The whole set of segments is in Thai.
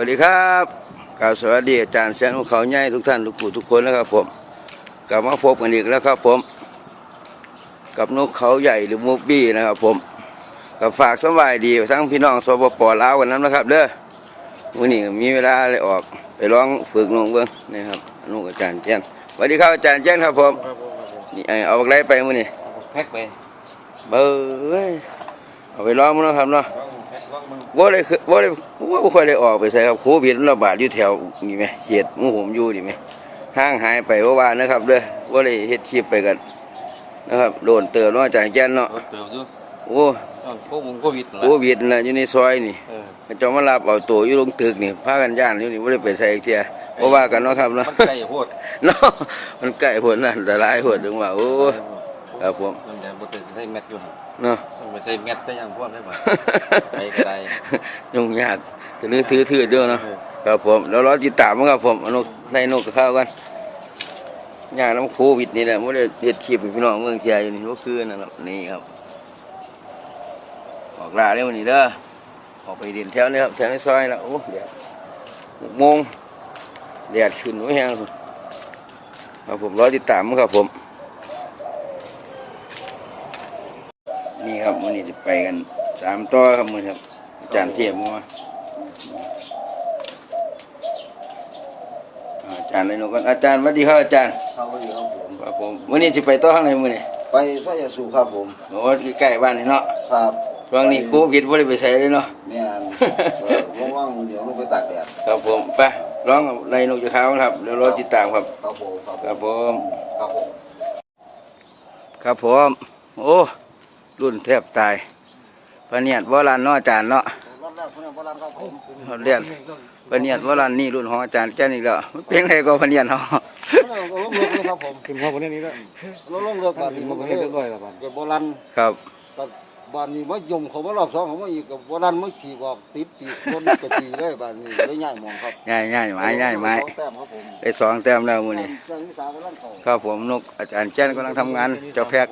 วัสดีครับกล่าวสวัสดีอาจารย์แสนของเขาใหญ่ทุกท่านทุกผู้ทุกคนนะครับผมกลับมาพบกันอีกแล้วครับผม กับนกเขาใหญ่หรือมูฟบี้นะครับผมกับฝากสำบายดีทั้งพี่น้องสปปลาวกันนั้นนะครับเด้อวันนี้มีเวลาเลยออกไปร้องฝึกนกเบิ้งนี่ครับนกอาจารย์แจ้นสวัสดีครับอาจารย์แจ้นครับผมนี่ไอ้เอาอะไรไปมื้อนี้แพ็กไปเบ้ยเอาไปร้องมั้งนาะครับเนาะ ว่าได้คือว่าได้ว่าบ่ค่อยได้ออกไปใส่ครับโควิดมันระบาดอยู่แถวนี่ไหมเขตหมู่ผมอยู่นี่ไหมห้างหายไปว่าว่านะครับเด้อว่าได้เฮ็ดคลิปไปกันนะครับโดนเติมเนาะอาจารย์แก่นเนาะรถเติมอยู่โอ้ตอนพวกมึงโควิดนั่นโคแหละวิดน่ะอยู่ในซอยนี่เออเขาเจ้ามารับเอาตัวอยู่ลงตึกนี่พากันย่านอยู่นี่บ่ได้ไปใส่อีกเที่ยเพราะว่ากันเนาะครับเนาะมันใกล้โพดเนาะมันใกล้ผลนั่นแต่หลายผลถึงว่าโอ้ ครับผมมันจะบ่ติดใส่แมทอยู่หั่นเนาะมันไม่ใส่แมทแต่ยังพวกได้บ่ไปก็ได้ยุ่งยากถือถือถือเด้อเนาะครับผมแล้วรอติดตามครับผมอนกในนกกับข้าวกันยากน้ำโควิดนี่แหละไม่ได้เด็ดคลิปให้พี่น้องเมืองเทียอยู่นี่ก็คือนั่นแหละนี่ครับออกลาเร็วนี้เด้อออกไปเดินแถวนี้ครับแถวในซอยแล้วโอ้เดี๋ยวหกโมงแดดขึ้นไม่แห้งครับครับผมรอติดตามครับผม ครับวันนี้จะไปกันสามต่อครับมือครับอาจารย์เทียบมาอาจารย์เลยนกันอาจารย์สวัสดีครับอาจารย์ครับสวัสดีครับผมครับผมวันนี้จะไปต่อข้างในมือนี่ไปพระยาสูครับผมโอ้ใกล้ๆบ้านนี่เนาะครับช่วงนี้โควิดไม่ได้ไปใช้เลยเนาะเนี่ยเออว่างๆเดี๋ยวลงไปตากแดดครับผมไปร้องในนกจะขาวครับเดี๋ยวรอติดตามครับครับผมครับครับผมครับผมครับผมโอ้ รุ่นแทบตายพะเนียดวรันเนาะอาจารย์เนาะรอบแรกคุณอาจารย์ครับผมเขาเรียนพะเนียดวรันนี่รุ่นของอาจารย์แก่นอีกแล้วมันเป็นไรก็พะเนียดเนาะลงเรือเลยครับผมขึ้นข้าวคนนี้ด้วยลงลงเรือก่อนนี่มัมันนก็ก็เรีเลยยบร้อยแล้วบ้านเกิดโบราณครับกับบ้านนี้ว่ายมเขาว่ารอบสองเขาว่าอีกกับโบราณมันขี่บอกติดปีกคนกระตีเลยบ้านนี้เลยง่ายมองครับง่ายง่ายไม้ง่ายไม้สองแต้มครับผมได้สองแต้มแล้วมือนี่เจ้าที่สาวกำลังเขาครับผมนกอาจารย์แจ้นกำลังทำงานเจ้าแพก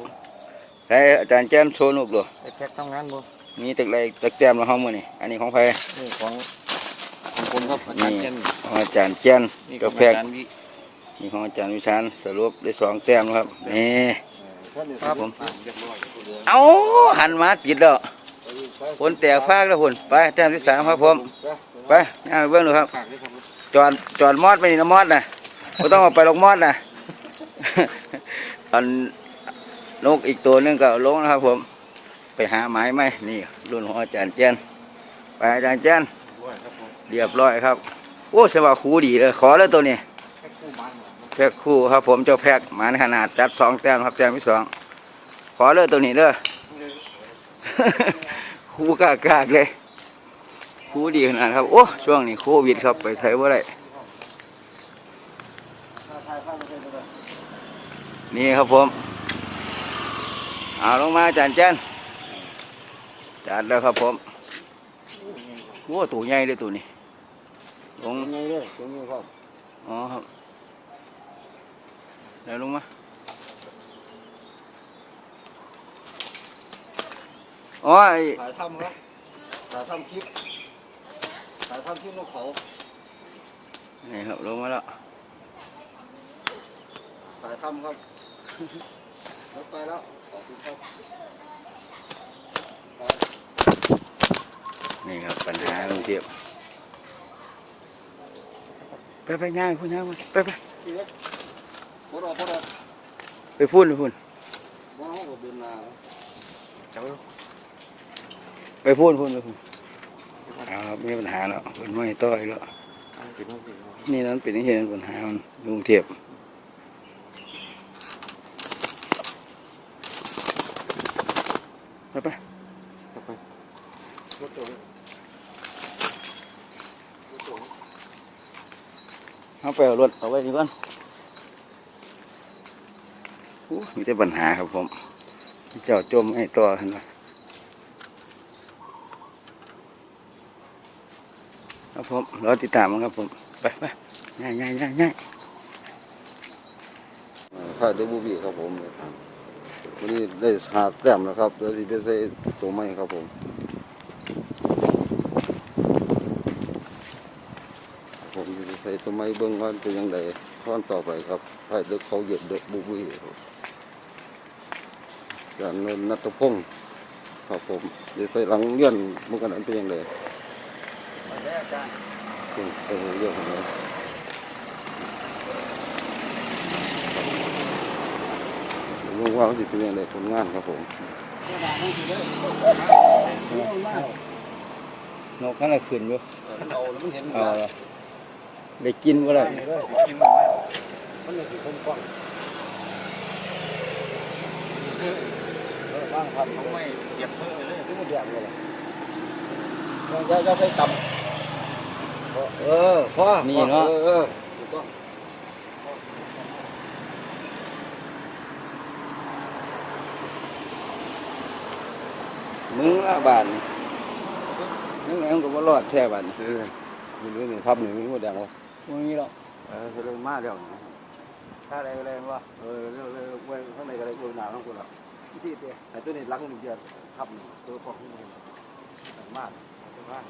ให้อาจารย์แจ้นโชว์นกดูไอ้แพ็กทำงานบ่มีตึกไรตึกแต้มแล้วห้องมือนี่อันนี้ของใครนี่ของของผมครับอาจารนี่ย์เจนของอาจารย์แจ้นนี่ขเจ้าองแพอากจารย์วินี่ของอาจารย์วิชานสรุปได้สองแต้มแล้วครับนี่ท่านนี่ครับผมเรียบร้อยครับผมเอาหันมาติดแล้วผลแตกฟากแล้วผลไปแต้มที่สามครับผมไปย่างไปเบิ้งดูครับฝากด้วยครับจอดจอดมอดไปนี่นะมอดนะไม่ต้องเอาไปลงมอดนะอัน นกอีกตัวหนึงก็ลงนะครับ ผม ไปหาไม้ไหมนี่ รุ่นของอาจารย์เจนไปอาจารย์เจนด้วยครับเรียบร้อยครับ โอ้สว่าคูดีเลยขอเลยตัวนี้แพ็คู่คู่ครับผมเจ้าแพ็กหมานขนาดจัดสองแต้มครับแต้มที่สองขอเลยตัวนี้เด้อคู่กากากเลยคู่ดีขนาดครับโอ้ช่วงนี้โควิดครับไปไทยว่าไรนี่ครับผม เอาลงมาอาจารย์เจนจัดแล้วครับผมโอ้ตัวใหญ่เลยตัวนี้ลงยังไงเลยยังไงครับอ๋อครับเดี๋ยวลงมาโอ้ยถ่ายทำครับถ่ายทำคลิปถ่ายทำคลิปนกเขานี่ครับลงมาแล้วถ่ายทำครับรถไปแล้วขอบคุณครับ นี่ครับปัญหาลงเทียบไปไปง่ายพูดง่ายไปไปไปพูดไปพูดว่าเขาก็เดินนาไปพูดพูดไปพูดเอาครับไม่มีปัญหาแล้วเป็นไม่ต้อยแล้วนี่นั้นเป็นที่เห็นปัญหามันลงเทียบ ไปไปรถจอดเอาไปเอารถเอาไว้ดีก่อนโอ้มีแต่ปัญหาครับผมเจ้าจมให้ต่อเห็นไหมครับผมรอติดตามมันครับผม ไปไปง่ายง่ายง่ายง่ายถ่ายด้วยบูบี้ครับผม วันนี้ได้หาแต้มแล้วครับเดี๋ยวที่ไปใส่ตัวไม้ครับผมผมอยู่ใส่ต้นไม้เบิ่งว่าเป็นยังไงข้อนต่อไปครับให้เด็กเขาเหยียบเด็กบุบุยครับอย่างนนนัตพงศ์ครับผมอยู่ใส่หลังเลื่อนมันกันนั้นเป็นยังไงเป็นเป็นเรื่องของนี้ลุง ว่ามันสิเป็นยังไงผลงานครับผมนกนั่นแหละขึ้นอยู่เอาแล้วมันเห็นเอาละได้กินบ่ได้มันเลยคือคมกว้างบ้างครับเขาไม่เก็บเพิ่มเลยนี่มันแดงเลยล่ะอย่าอย่าใส่ต่ำเออพ่อนี่เนาะ เออเออถูกต้อง มึงละบาทนี่มึงแล้วก็บ่รอดแท้บาดนี่เออนี่นี่นี่พับนี่มันบ่แดงวะบ่มีหรอกเออเรื่องมาแล้วถ้าอะไรก็แรงว่าเออเรื่องเรื่องเว้ยข้างในก็ได้เบื้องหน้าของกูละที่เตี้ยไอ้ตัวนี้ล้างมันเยอะพับนี่ตัวพวกนี้มันมากมาก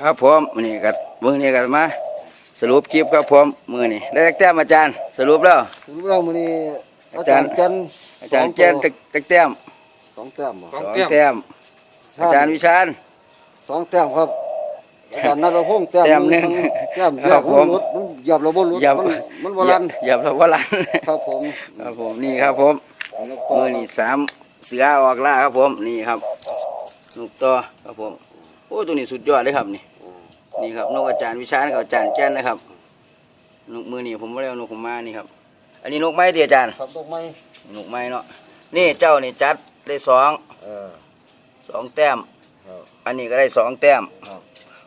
ครับผมมื้อนี้ก็มื้อนี้ก็มา สรุปคลิปครับผมมื้อนี้ได้จักแต้มอาจารย์ สรุปแล้วถึงเรามื้อนี้อาอาจาจารรย์ ย์จันอาจารย์แจ้นจักจักแต้มสองแต้มบ่สองแต้มอาจารย์วิชาญ สองแต้มครับอาจารย์นัทพงษ์แต้มแต้มหนึ่งแต้มคเดีรัยวบมันผมหลุดมันเหยียบเราบ่หลุดเหยียบมันมันบ่ลันอย่าเราบ่ลันครับผมครับผมนี่ครับผมแล้วก็มือนี่สามเสือออกล่าครับผมนี่ครับนกต่อครับผม โอ้ตัวนี้สุดยอดเลยครับนี่นี่ครับนกอาจารย์วิชาญกับอาจารย์แจ้นนะครับนกมือนี่ผมไม่ได้เอานกผมมานี่ครับ อันนี้นกไม้ที่อาจารย์ครับดอกไม้นกไม้เนาะนี่เจ้านี่จัดได้สองเออสองแต้มครับอันนี้ก็ได้สองแต้มครับ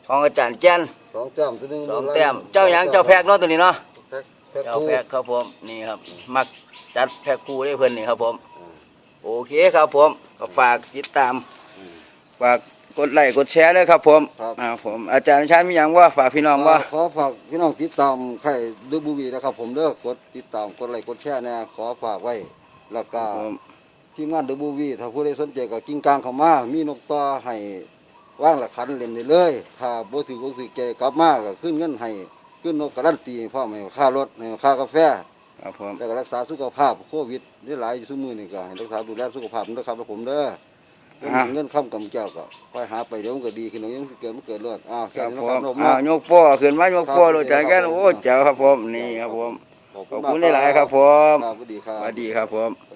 ของอาจารย์แจ้นสองแต้มตัวหนึงสองแต้มเจ้าหยังเจ้าแพกเนาะตัวนี้เนาะแพ็คแพ็คเจ้าคู่แพกครับผมนี่ครับมักจัดแพกคู่ได้เพิ่นนี่ครับผม โอเคครับผมก็ฝากติดตามฝาก กดไลค์กดแชร์ด้วยครับผมครับ อ่าผมอาจารย์ชาญมีหยังว่าฝากพี่น้องว่า ขอฝากพี่น้องติดตามไข่ดูบูวีนะครับ ผมเด้อกดติดตามกดไลค์กดแชร์แนะขอฝากไว้แล้วก็ผมทีมงานดูบูวีถ้าผู้ใดสนใจก็กิ้งกลางเข้ามามีนกต่อให้ว่างละคันเล่นได้เลยถ้าบ่ถือบ่ถือใจกลับมาก็ขึ้นเงินให้ขึ้นนกการันตีพร้อมให้ค่ารถให้ค่ากาแฟ ครับผม แล้วก็รักษาสุขภาพโควิดนี่หลายอยู่ซุมื้อนี่ก็ให้รักษาดูแลสุขภาพด้วยครับแล้วผมเด้อ เงินเงินค้ำกำแก้วก็ค่อยหาไปเดี๋ยวมันก็ดีขึ้นเดี๋ยวยังเกิดมันเกิดรอดอ้าวคแค่รับนี้ผนะครับผมมอ้าวยกโป้ขึ้นมายกโป้รู้จักกันโอ้เจ้าครับผมนี่ครับผมขอบขอบมากคุณหลายๆครับผมครับสวัสดีครัสบวัสดีครับผม